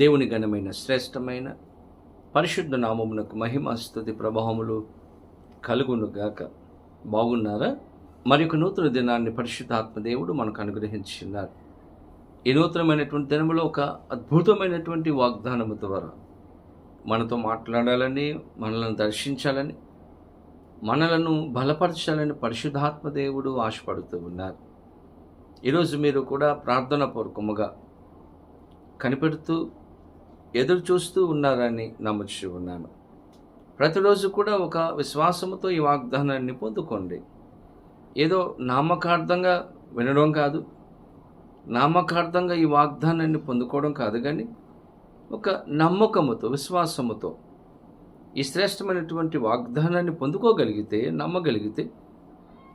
దేవుని ఘనమైన శ్రేష్టమైన పరిశుద్ధ నామమునకు మహిమ స్థుతి ప్రభావములు కలుగునుగాక. బాగున్నారా? మరి ఒక నూతన దినాన్ని పరిశుద్ధాత్మ దేవుడు మనకు అనుగ్రహించున్నారు ఈ నూతనమైనటువంటి దినములో ఒక అద్భుతమైనటువంటి వాగ్దానము ద్వారా మనతో మాట్లాడాలని మనల్ని దర్శించాలని మనలను బలపరచాలని పరిశుద్ధాత్మ దేవుడు ఆశపడుతూ ఉన్నారు. ఈరోజు మీరు కూడా ప్రార్థన పూర్వకముగా కనిపెడుతూ ఎదురు చూస్తూ ఉన్నారని నమ్ముచు ఉన్నాను. ప్రతిరోజు కూడా ఒక విశ్వాసముతో ఈ వాగ్దానాన్ని పొందుకోండి. ఏదో నామకార్థంగా వినడం కాదు నామకార్థంగా ఈ వాగ్దానాన్ని పొందుకోవడం కాదు కానీ ఒక నమ్మకముతో విశ్వాసముతో ఈ శ్రేష్టమైనటువంటి వాగ్దానాన్ని పొందుకోగలిగితే నమ్మగలిగితే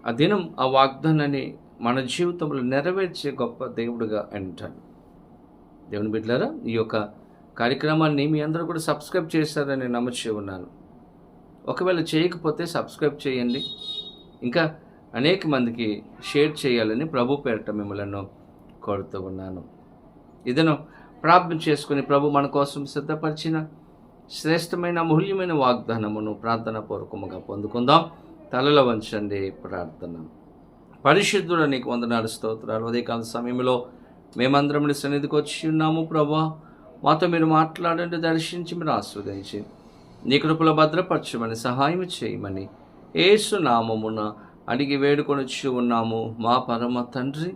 ఆ దినం ఆ వాగ్దానాన్ని మన జీవితంలో నెరవేర్చే గొప్ప దేవుడుగా అంటాను దేవుని బిడ్డలారా ఈ యొక్క కార్యక్రమాన్ని మీ అందరూ కూడా సబ్స్క్రైబ్ చేశారని నమ్మచ్చి ఉన్నాను. ఒకవేళ చేయకపోతే సబ్స్క్రైబ్ చేయండి. ఇంకా అనేక మందికి షేర్ చేయాలని ప్రభు పేరట మిమ్మల్ని కోరుతూ ఉన్నాను. ఇదను ప్రార్థన చేసుకుని ప్రభు మన కోసం సిద్ధపరిచిన శ్రేష్టమైన అమూల్యమైన వాగ్దానమును ప్రార్థన పూర్వకముగా పొందుకుందాం. తలలో వంచండి ప్రార్థన. పరిశుద్ధుడు నీకు వందనాలు స్తోత్రాలు. ఉదయకాల సమయంలో మేమందరం సన్నిధికి వచ్చి ఉన్నాము ప్రభా. మాతో మీరు మాట్లాడండి దర్శించి మీరు ఆస్వాదించి. నీ కృపలో భద్రపరచమని సహాయం చేయమని ఏసు నామమున అడిగి వేడుకొనిచ్చి ఉన్నాము మా పరమ తండ్రి.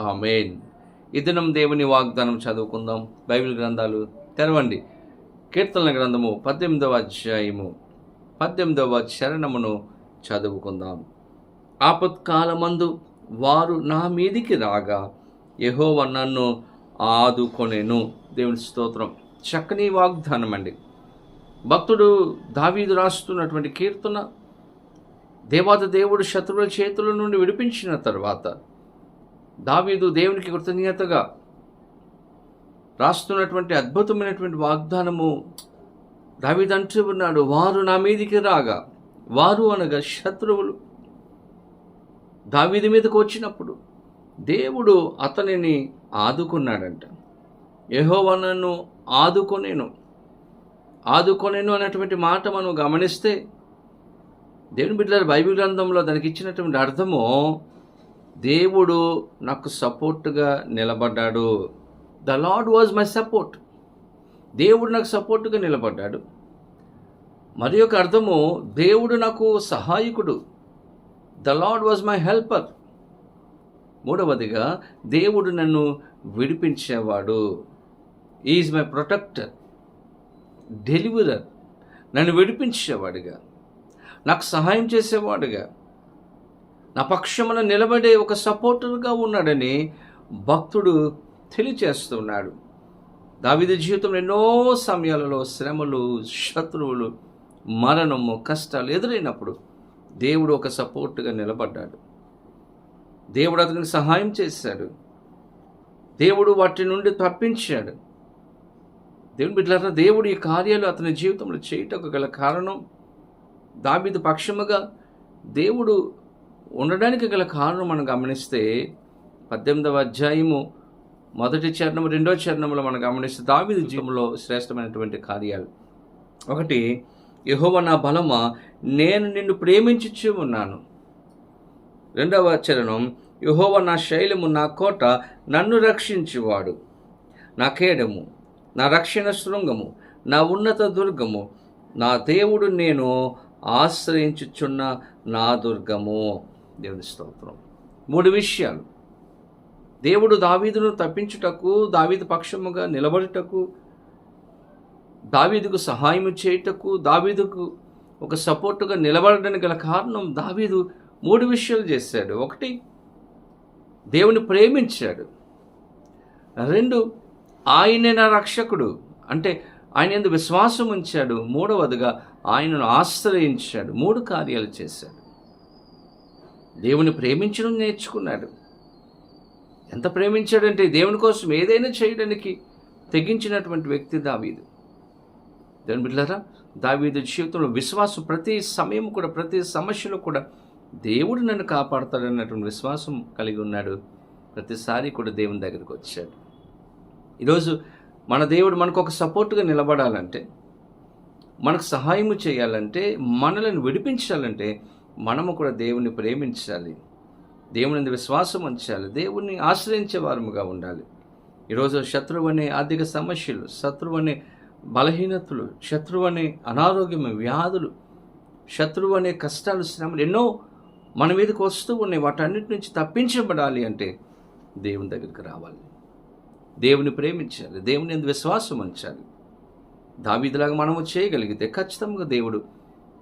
ఆమెన్. ఇదనం దేవుని వాగ్దానం చదువుకుందాం. బైబిల్ గ్రంథాలు తెరవండి. కీర్తనల గ్రంథము పద్దెనిమిదవ అధ్యాయము పద్దెనిమిదవ చరణమును చదువుకుందాం. ఆపత్కాలమందు వారు నా మీదికి రాగా యహోవ నన్ను ఆదుకొనెను. దేవుని స్తోత్రం. చక్కని వాగ్దానం అండి భక్తుడు దావీదు రాస్తున్నటువంటి కీర్తన దేవాత దేవుడు శత్రువుల చేతుల నుండి విడిపించిన తర్వాత దావీదు దేవునికి కృతజ్ఞతగా రాస్తున్నటువంటి అద్భుతమైనటువంటి వాగ్దానము దావీదు అంటూ ఉన్నాడు వారు నా మీదికి రాగా వారు అనగా శత్రువులు. దావీది మీదకు వచ్చినప్పుడు దేవుడు అతనిని ఆదుకున్నాడంట. యెహోవా నన్ను ఆదుకొనేను. ఆదుకొనేను అనేటువంటి మాట మనం గమనిస్తే దేవుని బిడ్డల బైబిల్ గ్రంథంలో దానికి ఇచ్చినటువంటి అర్థము దేవుడు నాకు సపోర్ట్గా నిలబడ్డాడు. The Lord was my support. దేవుడు నాకు సపోర్ట్గా నిలబడ్డాడు. మరి యొక్క అర్థము దేవుడు నాకు సహాయకుడు. The lord was my helper. మూడవదిగా దేవుడు నన్ను విడిపించేవాడు. ఈజ్ మై ప్రొటెక్టర్ డెలివరర్ నన్ను విడిపించేవాడుగా. నాకు సహాయం చేసేవాడుగా. నా పక్షమున నిలబడే ఒక సపోర్టర్గా ఉన్నాడని భక్తుడు తెలియచేస్తున్నాడు. దావిద జీవితంలో ఎన్నో సమయాలలో శ్రమలు శత్రువులు మరణము కష్టాలు ఎదురైనప్పుడు దేవుడు ఒక సపోర్ట్గా నిలబడ్డాడు. దేవుడు అతనికి సహాయం చేశాడు. దేవుడు వాటి నుండి తప్పించాడు. దేవుని బిడ్డలారా దేవుడు ఈ కార్యాలు అతని జీవితంలో చేయటకు గల కారణం దాబిదు పక్షముగా దేవుడు ఉండడానికి గల కారణం మనం గమనిస్తే పద్దెనిమిదవ అధ్యాయము మొదటి చరణము రెండో చరణంలో మనం గమనిస్తే దావిదు జీవంలో శ్రేష్టమైనటువంటి కార్యాలు. ఒకటి యహోవ నా బలమా నేను నిన్ను ప్రేమించుచూ ఉన్నాను. రెండవ చరణం యహోవ నా శైలము నా కోట నన్ను రక్షించువాడు. నా కేడము నా రక్షణ శృంగము నా ఉన్నత దుర్గము నా దేవుడు నేను ఆశ్రయించుచున్న నా దుర్గము. దేవుని స్తోత్రం. మూడు విషయాలు. దేవుడు దావీదును తప్పించుటకు దావీదు పక్షముగా నిలబడుటకు దావీదుకు సహాయం చేయుటకు దావీదుకు ఒక సపోర్టుగా నిలబడడానికి గల కారణం దావీదు మూడు విషయాలు చేశాడు. ఒకటి దేవుని ప్రేమించాడు. రెండు ఆయనే నా రక్షకుడు. అంటే ఆయన ఎందుకు విశ్వాసం ఉంచాడు. మూడవదిగా ఆయనను ఆశ్రయించాడు. మూడు కార్యాలు చేశాడు. దేవుని ప్రేమించడం నేర్చుకున్నాడు. ఎంత ప్రేమించాడంటే దేవుని కోసం ఏదైనా చేయడానికి తెగించినటువంటి వ్యక్తి దావీదు. దేవుని బిడ్డారా దావీదు జీవితంలో విశ్వాసం ప్రతి సమయం కూడా ప్రతి సమస్యలో కూడా దేవుడు నన్ను కాపాడతాడన్నటువంటి విశ్వాసం కలిగి ఉన్నాడు. ప్రతిసారి కూడా దేవుని దగ్గరికి వచ్చాడు. ఈరోజు మన దేవుడు మనకు ఒక సపోర్ట్గా నిలబడాలంటే మనకు సహాయము చేయాలంటే మనలను విడిపించాలంటే మనము కూడా దేవుణ్ణి ప్రేమించాలి. దేవుని విశ్వాసం ఉంచాలి. దేవుణ్ణి ఆశ్రయించే వారముగా ఉండాలి. ఈరోజు శత్రువు అనే ఆర్థిక సమస్యలు శత్రువు అనే బలహీనతలు శత్రువు అనే అనారోగ్యం వ్యాధులు శత్రువు అనే కష్టాలు శ్రమలు ఎన్నో మన మీదకి వస్తూ ఉన్నాయి. వాటన్నిటి నుంచి తప్పించబడాలి అంటే దేవుని దగ్గరికి రావాలి. దేవుని ప్రేమించాలి. దేవుని ఎందు విశ్వాసం ఉంచాలి. దావీదిలాగా మనము చేయగలిగితే ఖచ్చితంగా దేవుడు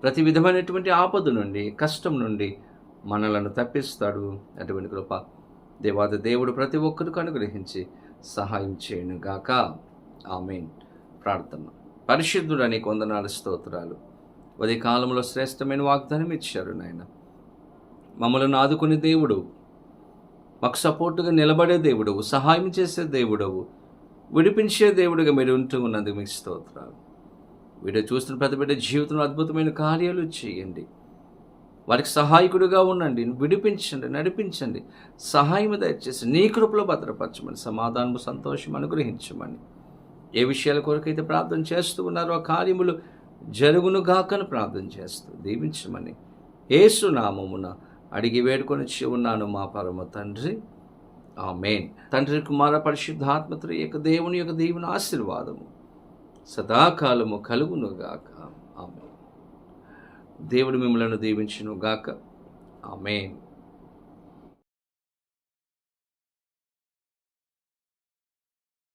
ప్రతి విధమైనటువంటి ఆపద నుండి కష్టం నుండి మనలను తప్పిస్తాడు. అటువంటి కృప దేవాద దేవుడు ప్రతి ఒక్కరికి అనుగ్రహించి సహాయం చేయను గాక. ఆమెన్. ప్రార్థన. పరిశుద్ధుడని కొందనాలు స్తోత్రాలు. ఉదయ కాలంలో శ్రేష్టమైన వాగ్దానం ఇచ్చారు నాయన. మమ్మలను ఆదుకునే దేవుడు. మాకు సపోర్టుగా నిలబడే దేవుడవు సహాయం చేసే దేవుడవు విడిపించే దేవుడిగా మీరు ఉంటూ ఉన్నందుకు మీకు స్తోత్రాలు. వీడియో చూస్తున్న ప్రతి బిడ్డ జీవితంలో అద్భుతమైన కార్యాలు చేయండి. వారికి సహాయకుడిగా ఉండండి విడిపించండి నడిపించండి. సహాయం దయచేసి నీ కృపలో భద్రపరచమని సమాధానము సంతోషం అనుగ్రహించమని. ఏ విషయాల కొరకైతే ప్రార్థన చేస్తూ ఉన్నారో ఆ కార్యములు జరుగునుగాకని ప్రార్థన చేస్తూ దీవించమని. ఏసునామమున అడిగి వేడుకొని ఉన్నాను మా పరమ తండ్రి. ఆ మెయిన్ తండ్రి కుమార పరిశుద్ధాత్మతుల యొక్క దేవుని యొక్క దేవుని ఆశీర్వాదము సదాకాలము కలుగును గాక ఆమె దేవుడు మిమ్మలను దీవించును గాక ఆమెన్.